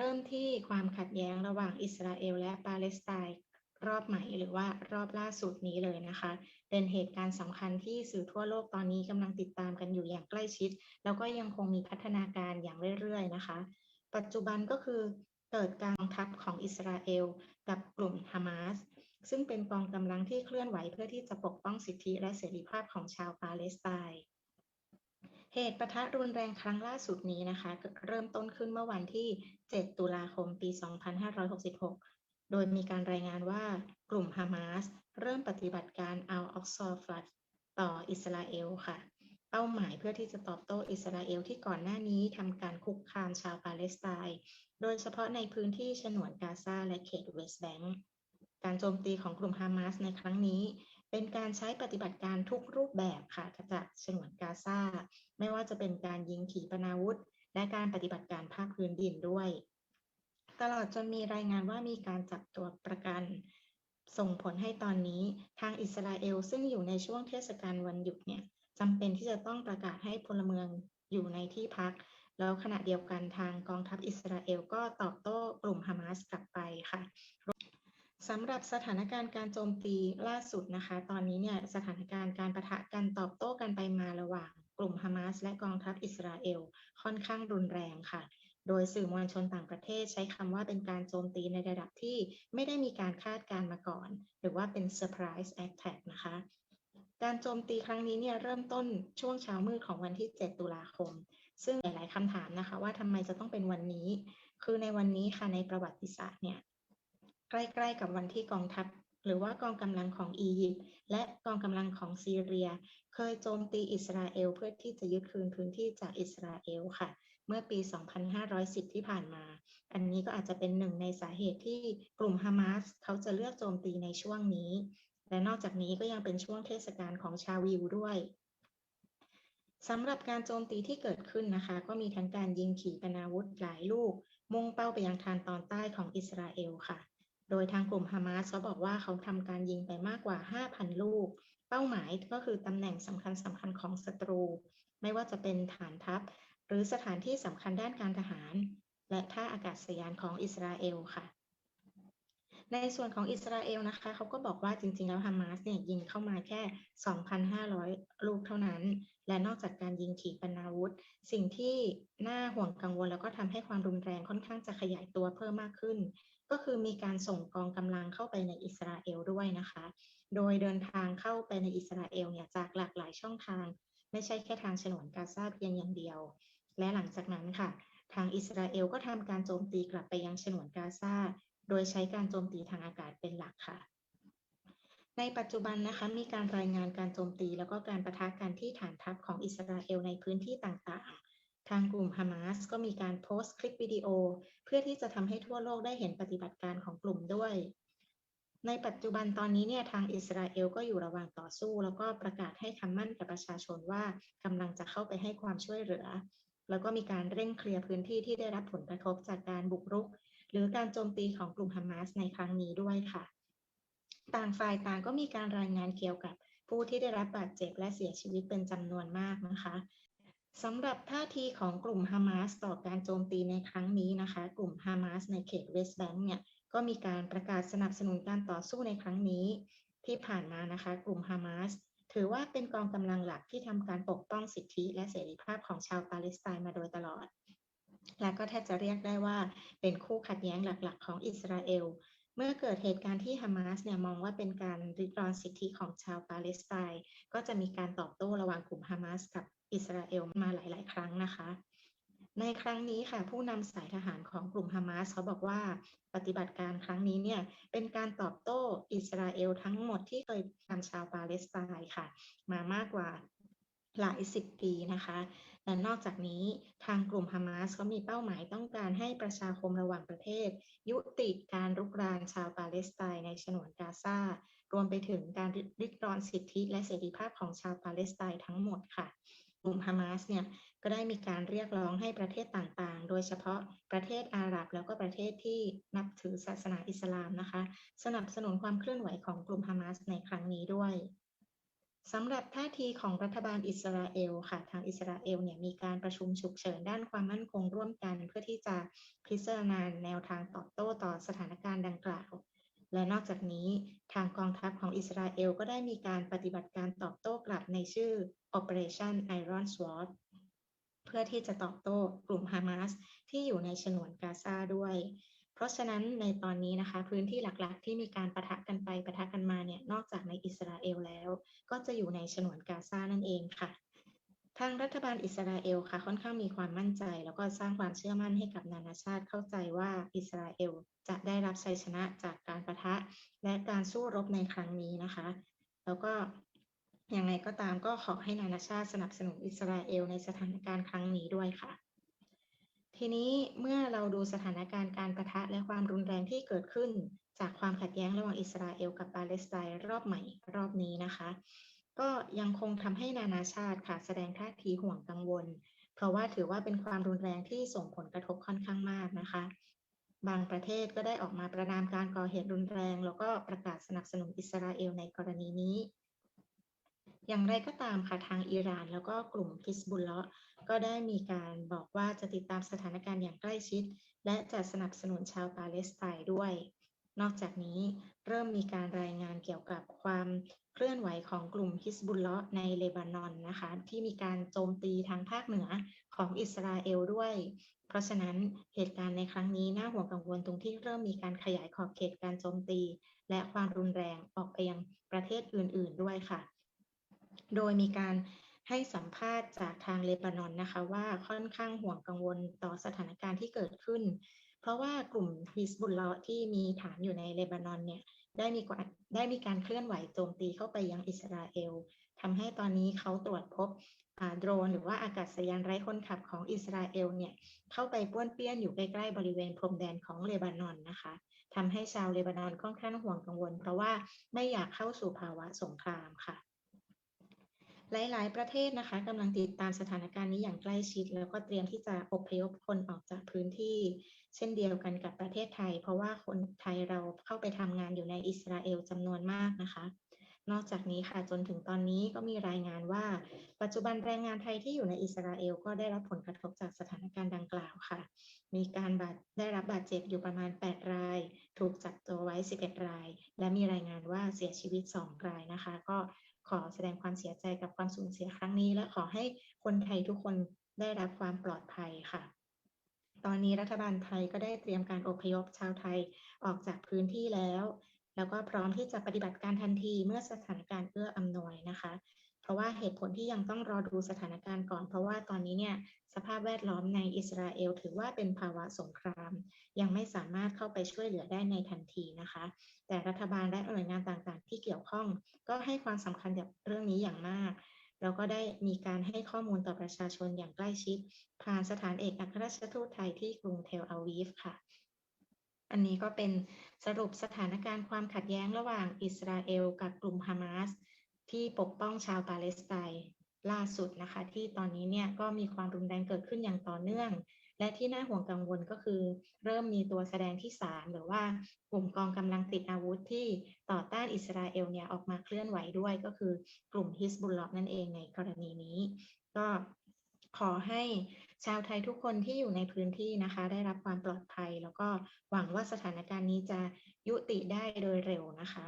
เริ่มที่ความขัดแย้งระหว่างอิสราเอลและปาเลสไตน์รอบใหม่หรือว่ารอบล่าสุดนี้เลยนะคะ เป็นเหตุการณ์สำคัญที่สื่อทั่วโลกตอนนี้กำลังติดตามกันอยู่อย่างใกล้ชิด แล้วก็ยังคงมีพัฒนาการอย่างเรื่อยๆนะคะ ปัจจุบันก็คือเกิดกองทัพของอิสราเอลกับกลุ่มฮามาสซึ่งเป็นกองกำลังที่เคลื่อนไหวเพื่อที่จะปกป้องสิทธิและเสรีภาพของชาวปาเลสไตน์ เหตุปะทะรุนแรงครั้งล่าสุดนี้นะคะ เริ่มต้นขึ้นเมื่อวันที่ 7 ตุลาคม ปี 2566 โดยมีการรายงานว่ากลุ่มฮามาสเริ่มปฏิบัติการเอาออกซอฟลัดต่ออิสราเอลค่ะ เป้าหมายเพื่อที่จะตอบโต้อิสราเอลที่ก่อนหน้านี้ทำการคุกคามชาวปาเลสไตน์ โดยเฉพาะในพื้นที่ฉนวนกาซาและเขตเวสต์แบงก์การโจมตีของกลุ่มฮามาสในครั้งนี้ เป็นการใช้ปฏิบัติการทุกรูปแบบค่ะจากฉนวนกาซาไม่ว่าจะเป็นการยิงขีปนาวุธ และการปฏิบัติการภาคพื้นดินด้วย ตลอดจนมีรายงานว่ามีการจับตัวประกัน ส่งผลให้ตอนนี้ทางอิสราเอล ซึ่งอยู่ในช่วงเทศกาลวันหยุดเนี่ยจำเป็นที่จะต้องประกาศให้พลเมืองอยู่ในที่พัก แล้วขณะเดียวกันทางกองทัพอิสราเอลก็ตอบโต้กลุ่มฮามาสกลับไปค่ะ สำหรับสถานการณ์การโจมตีล่าสุดนะคะ ตอนนี้เนี่ยสถานการณ์การประทะกันตอบโต้กันไปมาระหว่างกลุ่มฮามาสและกองทัพอิสราเอลค่อนข้างรุนแรงค่ะ โดยสื่อมวลชนต่างประเทศใช้คำว่าเป็นการโจมตีในระดับที่ไม่ได้มีการคาดการมาก่อน หรือว่าเป็น surprise attack นะคะ การโจมตีครั้งนี้เนี่ยเริ่มต้นช่วงเช้ามืดของวันที่ 7 ตุลาคม ซึ่งหลาย ๆคำถามนะคะว่าทำไมจะต้องเป็นวันนี้ คือในวันนี้ค่ะในประวัติศาสตร์เนี่ย ใกล้ๆกับวันที่กองทัพหรือว่ากองกำลังของอียิปต์และกองกำลังของซีเรีย เคยโจมตีอิสราเอลเพื่อที่จะยึดคืนพื้นที่จากอิสราเอลค่ะ เมื่อปี 2510 ที่ผ่านมา อันนี้ก็อาจจะเป็นหนึ่งในสาเหตุที่กลุ่มฮามาสเขาจะเลือกโจมตีในช่วงนี้ และนอกจากนี้ก็ยังเป็นช่วงเทศกาลของชาวยิวด้วยสำหรับการโจมตีที่เกิดขึ้นนะคะ ก็มีทั้งการยิงขีปนาวุธหลายลูก มุ่งเป้าไปยังทางตอนใต้ของอิสราเอลค่ะ โดยทางกลุ่มฮามาสเขาบอกว่าเขาทำการยิงไปมากกว่า 5,000 ลูก เป้าหมายก็คือตำแหน่งสำคัญสำคัญของศัตรู ไม่ว่าจะเป็นฐานทัพ หรือสถานที่สำคัญด้านการทหาร และท่าอากาศยานของอิสราเอลค่ะ ในส่วนของอิสราเอลนะคะเขาก็บอกว่าจริงๆ แล้วฮามาสเนี่ยยิงเข้ามาแค่ 2,500 ลูกเท่านั้น และนอกจากการยิงขีปนาวุธ สิ่งที่น่าห่วงกังวลแล้วก็ทำให้ความรุนแรงค่อนข้างจะขยายตัวเพิ่มมากขึ้น ก็คือมีการส่งกองกำลังเข้าไปในอิสราเอลด้วยนะคะ โดยเดินทางเข้าไปในอิสราเอลเนี่ยจากหลากหลายช่องทาง ไม่ใช่แค่ทางฉนวนกาซาเพียงอย่างเดียว และหลังจากนั้นค่ะ ทางอิสราเอลก็ทำการโจมตีกลับไปยังฉนวนกาซา โดยใช้การโจมตีทางอากาศเป็นหลักค่ะ ในปัจจุบันนะคะมีการรายงานการโจมตีแล้วก็การประทะกันที่ฐานทัพของอิสราเอลในพื้นที่ต่างๆ ทางกลุ่มฮามาสก็มีการโพสต์คลิปวิดีโอ เพื่อที่จะทำให้ทั่วโลกได้เห็นปฏิบัติการของกลุ่มด้วยในปัจจุบันตอนนี้เนี่ยทางอิสราเอลก็อยู่ระหว่างต่อสู้ แล้วก็ประกาศให้คำมั่นกับประชาชนว่ากำลังจะเข้าไปให้ความช่วยเหลือ แล้วก็มีการเร่งเคลียร์พื้นที่ที่ได้รับผลกระทบจากการบุกรุก หรือการโจมตีของกลุ่มฮามาสในครั้งนี้ด้วยค่ะ ต่างฝ่ายต่างก็มีการรายงานเกี่ยวกับผู้ที่ได้รับบาดเจ็บและเสียชีวิตเป็นจำนวนมากนะคะสำหรับท่าทีของกลุ่มฮามาสต่อการโจมตีในครั้งนี้นะคะ กลุ่มฮามาสในเขตเวสต์แบงก์เนี่ยก็มีการประกาศสนับสนุนการต่อสู้ในครั้งนี้ ที่ผ่านมานะคะ กลุ่มฮามาสถือว่าเป็นกองกำลังหลักที่ทำการปกป้องสิทธิและเสรีภาพของชาวปาเลสไตน์มาโดยตลอด และก็แทบจะเรียกได้ว่าเป็นคู่ขัดแย้งหลักๆ ของอิสราเอล เมื่อเกิดเหตุการณ์ที่ฮามาสเนี่ยมองว่าเป็นการริดรอนสิทธิของชาวปาเลสไตน์ก็จะมีการตอบโต้ระหว่างกลุ่มฮามาสกับอิสราเอลมาหลาย ๆ ครั้งนะคะ ในครั้งนี้ค่ะ ผู้นำสายทหารของกลุ่มฮามาสเขาบอกว่าปฏิบัติการครั้งนี้เนี่ยเป็นการตอบโต้อิสราเอลทั้งหมดที่เคยทำชาวปาเลสไตน์ค่ะ มามากกว่า หลายสิบปีนะคะและนอกจากนี้ทางกลุ่มฮามาสเขามีเป้าหมายต้องการให้ประชาคมระหว่างประเทศ ยุติการรุกรานชาวปาเลสไตน์ในฉนวนกาซารวมไปถึงการริดรอนสิทธิและเสรีภาพของชาวปาเลสไตน์ทั้งหมดค่ะกลุ่มฮามาสเนี่ยก็ได้มีการเรียกร้องให้ประเทศต่างๆ โดยเฉพาะประเทศอาหรับแล้วก็ประเทศที่นับถือศาสนาอิสลามนะคะ สนับสนุนความเคลื่อนไหวของกลุ่มฮามาสในครั้งนี้ด้วย สำหรับท่าทีของรัฐบาลอิสราเอลค่ะทางอิสราเอลเนี่ยมีการประชุมฉุกเฉินด้านความมั่นคงร่วมกัน เพื่อที่จะพิจารณาแนวทางตอบโต้ต่อสถานการณ์ดังกล่าว และนอกจากนี้ทางกองทัพของอิสราเอลก็ได้มีการปฏิบัติการตอบโต้กลับในชื่อ Operation Iron Sword เพื่อที่จะตอบโต้กลุ่มฮามาสที่อยู่ในฉนวนกาซาด้วย เพราะฉะนั้นในตอนนี้นะคะ พื้นที่หลักๆ ที่มีการประทะกันไปประทะกันมาเนี่ยนอกจากในอิสราเอลแล้ว ก็จะอยู่ในฉนวนกาซานั่นเองค่ะ ทางรัฐบาลอิสราเอลค่ะ ค่อนข้างมีความมั่นใจ แล้วก็สร้างความเชื่อมั่นให้กับนานาชาติเข้าใจว่าอิสราเอลจะได้รับชัยชนะจากการประทะและการสู้รบในครั้งนี้นะคะ แล้วก็ย่างไรก็ตามก็ขอให้นานาชาติสนับสนุนอิสราเอลในสถานการณ์ครั้งนี้ด้วยค่ะ ทีนี้เมื่อเราดูสถานการณ์การประทะและความรุนแรงที่เกิดขึ้น จากความขัดแย้งระหว่างอิสราเอลกับปาเลสไตน์รอบใหม่รอบนี้นะคะ ก็ยังคงทำให้นานาชาติค่ะแสดงท่าทีห่วงกังวล เพราะว่าถือว่าเป็นความรุนแรงที่ส่งผลกระทบค่อนข้างมากนะคะ บางประเทศก็ได้ออกมาประนามการก่อเหตุรุนแรง แล้วก็ประกาศสนับสนุนอิสราเอลในกรณีนี้ อย่างไรก็ตามค่ะทางอิหร่าน แล้วก็กลุ่มฮิสบุลเลาะก็ได้มีการบอกว่าจะติดตามสถานการณ์อย่างใกล้ชิด และจะสนับสนุนชาวปาเลสไตน์ด้วย นอกจากนี้เริ่มมีการรายงานเกี่ยวกับความเคลื่อนไหวของกลุ่มฮิสบุลเลาะในเลบานอนนะคะที่มีการโจมตีทางภาคเหนือของอิสราเอลด้วย เพราะฉะนั้นเหตุการณ์ในครั้งนี้น่าห่วงกังวลตรงที่เริ่มมีการขยายขอบเขตการโจมตี และความรุนแรงออกไปยังประเทศอื่น ๆ ด้วยค่ะ โดยมีการให้สัมภาษณ์จากทางเลบานอนนะคะว่าค่อนข้างห่วงกังวลต่อสถานการณ์ที่เกิดขึ้น เพราะว่ากลุ่มฮิสบุลลอที่มีฐานอยู่ในเลบานอนเนี่ยได้มีกว่าได้มีการเคลื่อนไหวโจมตีเข้าไปยังอิสราเอลทำให้ตอนนี้เขาตรวจพบโดรนหรือว่าอากาศยานไร้คนขับของอิสราเอลเนี่ยเข้าไปป้วนเปี้ยนอยู่ใกล้ๆบริเวณพรมแดนของเลบานอนนะคะทำให้ชาวเลบานอนค่อนข้างห่วงกังวล เพราะว่าไม่อยากเข้าสู่ภาวะสงครามค่ะ หลาย ๆ ประเทศนะคะกำลังติดตามสถานการณ์นี้อย่างใกล้ชิด แล้วก็เตรียมที่จะอพยพคนออกจากพื้นที่ เช่นเดียวกันกับประเทศไทย เพราะว่าคนไทยเราเข้าไปทำงานอยู่ในอิสราเอลจำนวนมากนะคะ นอกจากนี้ค่ะจนถึงตอนนี้ก็มีรายงานว่า ปัจจุบันแรงงานไทยที่อยู่ในอิสราเอลก็ได้รับผลกระทบจากสถานการณ์ดังกล่าวค่ะ มีการบาดได้รับบาดเจ็บอยู่ประมาณ 8 ราย ถูกจับตัวไว้ 11 ราย และมีรายงานว่าเสียชีวิต 2 รายนะคะ ก็ ขอแสดงความเสียใจกับความสูญเสียครั้งนี้ และขอให้คนไทยทุกคนได้รับความปลอดภัยค่ะ ตอนนี้รัฐบาลไทยก็ได้เตรียมการอพยพชาวไทยออกจากพื้นที่แล้ว แล้วก็พร้อมที่จะปฏิบัติการทันทีเมื่อสถานการณ์เอื้ออำนวยนะคะ ราะว่าเหตุผลที่ยังต้องรอดูสถานการณ์ก่อน เพราะว่าตอนนี้เนี่ยสภาพแวดล้อมในอิสราเอลถือว่าเป็นภาวะสงคราม ยังไม่สามารถเข้าไปช่วยเหลือได้ในทันทีนะคะ แต่รัฐบาลและหน่วยงานต่างๆ ที่เกี่ยวข้อง ก็ให้ความสำคัญกับเรื่องนี้อย่างมากแล้วก็ได้มีการให้ข้อมูลต่อประชาชนอย่างใกล้ชิด ผ่านสถานเอกอัครราชทูตไทยที่กรุงเทลอาวีฟค่ะ อันนี้ก็เป็นสรุปสถานการณ์ความขัดแย้งระหว่างอิสราเอลกับกลุ่มฮามาส ที่ปกป้องชาวปาเลสไตน์ล่าสุดนะคะ ที่ตอนนี้เนี่ยก็มีความรุนแรงเกิดขึ้นอย่างต่อเนื่อง และที่น่าห่วงกังวลก็คือ เริ่มมีตัวแสดงที่สามหรือว่ากลุ่มกองกำลังติดอาวุธที่ต่อต้านอิสราเอลเนี่ยออกมาเคลื่อนไหวด้วยก็คือกลุ่มฮิสบุลลอนั่นเองในกรณีนี้ ก็ขอให้ชาวไทยทุกคนที่อยู่ในพื้นที่นะคะ ได้รับความปลอดภัย แล้วก็หวังว่าสถานการณ์นี้จะยุติได้โดยเร็วนะคะ